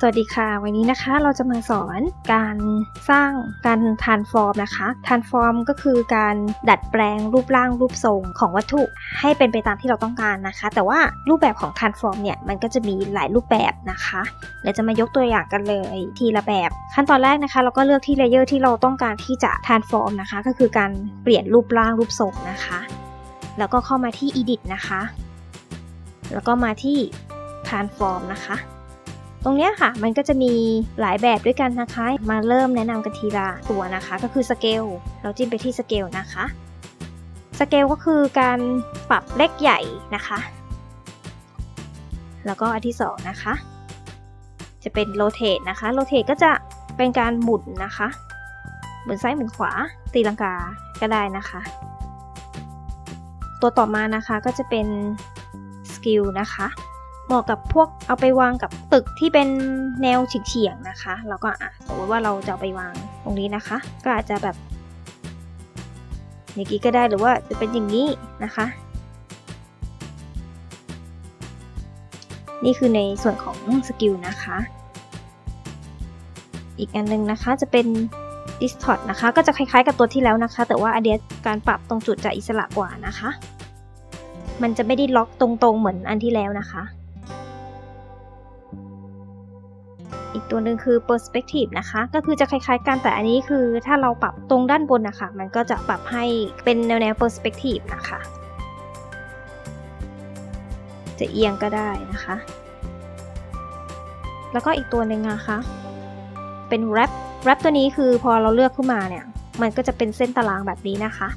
สวัสดีค่ะ วันนี้นะคะเราจะมาสอนการสร้างการทานฟอร์มนะคะทานฟอร์มก็คือการดัดแปลงรูปร่างรูปทรงของวัตถุให้เป็นไปตามที่เราต้องการนะคะ แต่ว่ารูปแบบของทานฟอร์มเนี่ยมันก็จะมีหลายรูปแบบนะคะเดี๋ยวจะมายกตัวอย่างกันเลยทีละแบบ ขั้นตอนแรกนะคะ เราก็เลือกที่เลเยอร์ที่เราต้องการที่จะทานฟอร์มนะคะ ก็คือการเปลี่ยนรูปร่างรูปทรงนะคะ แล้วก็เข้ามาที่ edit นะคะ แล้วก็มาที่ transform นะคะ ตรงเนี้ยค่ะ มันก็จะมีหลายแบบด้วยกันนะคะ มาเริ่มแนะนำกันทีละตัวนะคะ ก็คือสเกล เราจิ้มไปที่สเกลนะคะ สเกลก็คือการปรับเล็กใหญ่นะคะ แล้วก็อันที่สองนะคะ จะเป็นโรเ e นะคะ โรเ e ก็จะเป็นการหมุนนะคะ หมุนซ้ายหมุนขวา ตีลังกา ก็ได้นะคะ ตัวต่อมานะคะก็จะเป็นสกิลนะคะ เหมาะกับพวกเอาไปวางกับตึกที่เป็นแนวเฉียงๆนะคะ แล้วก็อะสมมติว่าเราจะไปวางตรงนี้นะคะ ก็อาจจะแบบอย่างนี้ก็ได้หรือว่าจะเป็นอย่างนี้นะคะ นี่คือในส่วนของสกิลนะคะ อีกอันหนึงนะคะจะเป็น distort นะคะ ก็จะคล้ายๆกับตัวที่แล้วนะคะ แต่ว่าอันเดียการปรับตรงจุดจะอิสระกว่านะคะ มันจะไม่ได้ล็อกตรงๆเหมือนอันที่แล้วนะคะ ตัวหนึ่งคือ perspective นะคะ ก็คือจะคล้ายๆ กันแต่อันนี้คือถ้าเราปรับตรงด้านบนนะคะ มันก็จะปรับให้เป็นแนวแนว perspective นะคะ จะเอียงก็ได้นะคะ แล้วก็อีกตัวหนึ่งนะคะ เป็น wrap wrap ตัวนี้คือพอเราเลือกขึ้นมาเนี่ย มันก็จะเป็นเส้นตารางแบบนี้นะคะ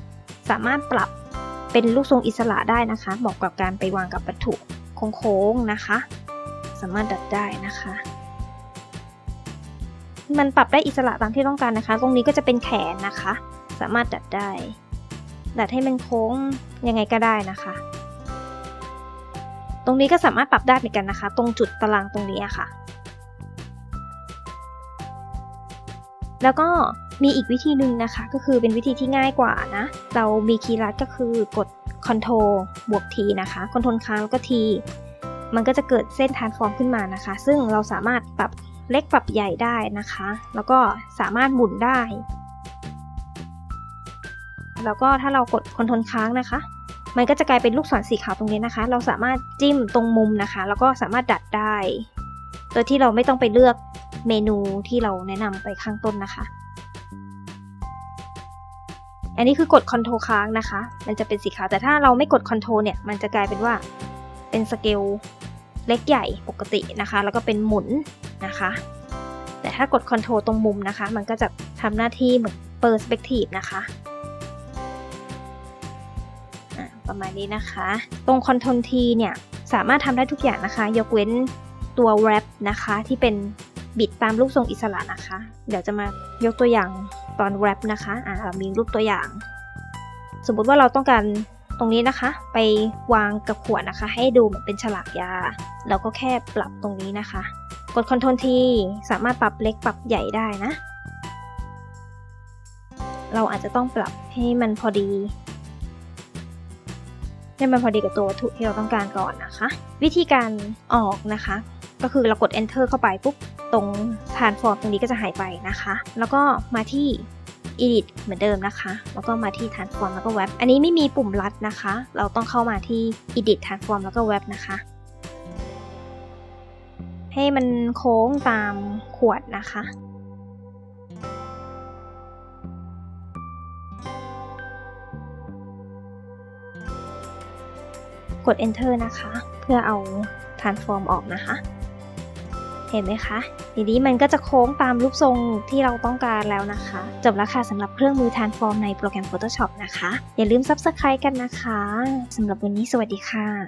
สามารถปรับเป็นรูปทรงอิสระได้นะคะ เหมาะกับการไปวางกับวัตถุโค้งๆนะคะ สามารถดัดได้นะคะ มันปรับได้อิสระตามที่ต้องการนะคะ ตรงนี้ก็จะเป็นแขนนะคะ สามารถดัดได้ ดัดให้มันโค้งยังไงก็ได้นะคะ ตรงนี้ก็สามารถปรับได้เหมือนกันนะคะ ตรงจุดตารางตรงนี้อะค่ะ แล้วก็มีอีกวิธีหนึ่งนะคะ ก็คือเป็นวิธีที่ง่ายกว่านะ เรามีคีย์ลัดก็คือกด Ctrl บวก T นะคะ Ctrl ค้างแล้วก็ T มันก็จะเกิดเส้น transform ขึ้นมานะคะ ซึ่งเราสามารถปรับ เล็กปรับใหญ่ได้นะคะ แล้วก็สามารถหมุนได้ แล้วก็ถ้าเรากด Ctrl ค้างนะคะ มันก็จะกลายเป็นลูกศรสีขาวตรงนี้นะคะ เราสามารถจิ้มตรงมุมนะคะ แล้วก็สามารถดัดได้ โดยที่เราไม่ต้องไปเลือกเมนูที่เราแนะนำไปข้างต้นนะคะ อันนี้คือกด Ctrl ค้างนะคะ มันจะเป็นสีขาว แต่ถ้าเราไม่กด Ctrl เนี่ย มันจะกลายเป็นว่าเป็นสเกลเล็กใหญ่ปกตินะคะ แล้วก็เป็นหมุน นะคะ แต่ถ้ากด Ctrl ตรงมุมนะคะ มันก็จะทำหน้าที่เหมือน Perspective นะคะประมาณนี้นะคะ ตรง Ctrl T เนี่ย สามารถทำได้ทุกอย่างนะคะ ยกเว้นตัว wrap นะคะ ที่เป็นบิดตามรูปทรงอิสระนะคะ เดี๋ยวจะมายกตัวอย่างตอน wrap นะคะอ่าเรามีรูปตัวอย่าง สมมติว่าเราต้องการตรงนี้นะคะ ไปวางกับขวดนะคะ ให้ดูเหมือนเป็นฉลากยา เราก็แค่ปรับตรงนี้นะคะ กด Ctrl T สามารถปรับเล็กปรับใหญ่ได้นะ เราอาจจะต้องปรับให้มันพอดีให้มันพอดีกับตัววัตถุที่เราต้องการก่อนนะคะ วิธีการออกนะคะ ก็คือเรากด enter เข้าไปปุ๊บตรง transform ตรงนี้ก็จะหายไปนะคะ แล้วก็มาที่ edit เหมือนเดิมนะคะ แล้วก็มาที่ transform แล้วก็ web อันนี้ไม่มีปุ่มลัดนะคะ เราต้องเข้ามาที่ edit transform แล้วก็ web นะคะ ให้มันโค้งตามขวดนะคะ กด enter นะคะ เพื่อเอา transform ออกนะคะ เห็นไหมคะทีนี้มันก็จะโค้งตามรูปทรงที่เราต้องการแล้วนะคะ จบแล้วค่ะสำหรับเครื่องมือ transform ในโปรแกรม Photoshop นะคะ อย่าลืม subscribe กันนะคะสำหรับวันนี้สวัสดีค่ะ